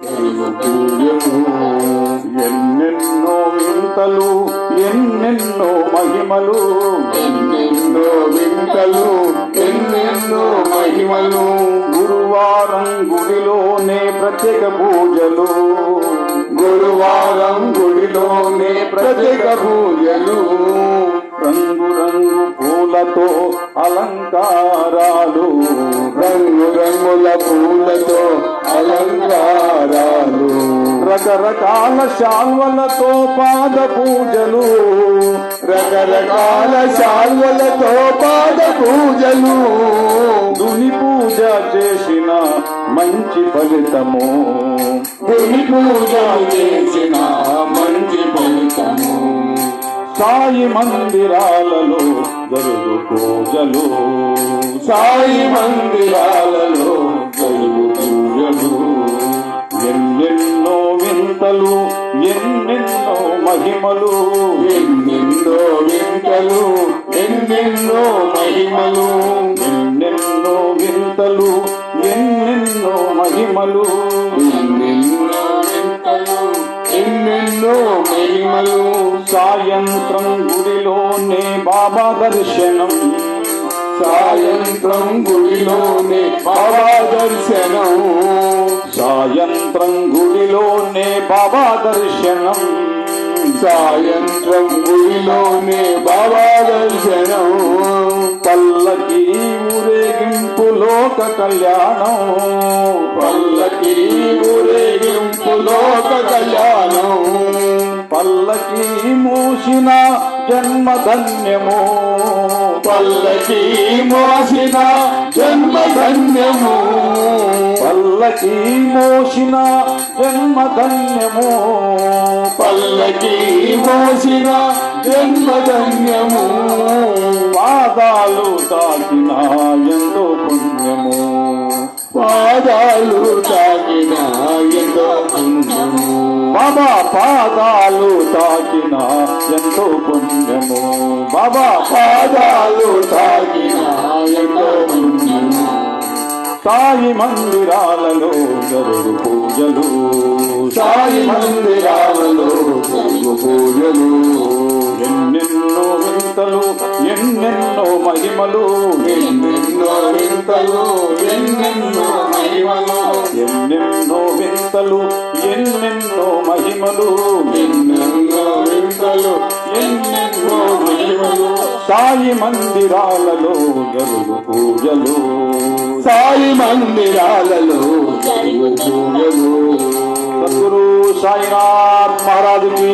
ఎన్నెన్నో వింతలు ఎన్నెన్నో మహిమలు. ఎన్నెన్నో వింతలు ఎన్నెన్నో మహిమలు. గురువారం గుడిలోనే ప్రత్యేక పూజలు. గురువారం గుడిలోనే ప్రత్యేక పూజలు. రంగు రంగు పూలతో అలంకారాలు. రంగు రంగుల పూలతో అలంకార రకరకాల శాల్వలతో పాద పూజలు. రకరకాల శాల్వలతో పాద పూజలు. దుని పూజ చేసిన మంచి ఫలితము. గుడి పూజ చేసిన మంచి ఫలితము. సాయి మందిరాలలో జరుగు పూజలు. సాయి మందిరాలలో మహిమలు ఎన్నెన్నో వింతలు ఎన్నెన్నో మహిమలు ఎన్నెన్నో వింతలు ఎన్నెన్నో మహిమలు ఎన్నెన్నో వింతలు ఎన్నెన్నో మహిమలు. సాయంత్రం గుడిలోనే బాబా దర్శనం. సాయంత్రం గుడిలోనే బాబా దర్శనం. సాయంత్రం గుడిలోనే బాబా దర్శనం. సాయంత్రం గుడిలోనే బాబా దర్శనం పల్లకి ఊరేగింపు లోక కళ్యాణం. పల్లకి ఊరేగింపు లోక కళ్యాణం. పల్లకి మూసిన జన్మధన్యము. పల్లకి మోసిన జన్మధన్యము. పల్లకి మోసిన జన్మధన్యము. పల్లకి మోసిన జన్మధన్యము. పాదాలు తాకిన ఎంతో పుణ్యము. పాదాలు తాకిన ఎంతో పుణ్యము. బాబా పాదాలు తాకిన ఎంతో పుణ్యము. బాబా పాదాలు తాకిన ఎంతో పుణ్యము. సాయి మందిరాలలో జరుగు పూజలు. సాయి మందిరాలలో ఎన్నెన్నో మహిమలు ఎన్నెన్నో వింతలు ఎన్నెన్నో మహిమలు ఎన్నెన్నో వింతలు ఎన్నెన్నో మహిమలు ఎన్నెన్నో వింతలు ఎన్నెన్నో మహిమలు. సాయి మందిరాలలో జరుగు పూజలు. సాయి మందిరాలలో జరుగు పూజలు. సద్గురు సాయినాథ్ మహారాజుకి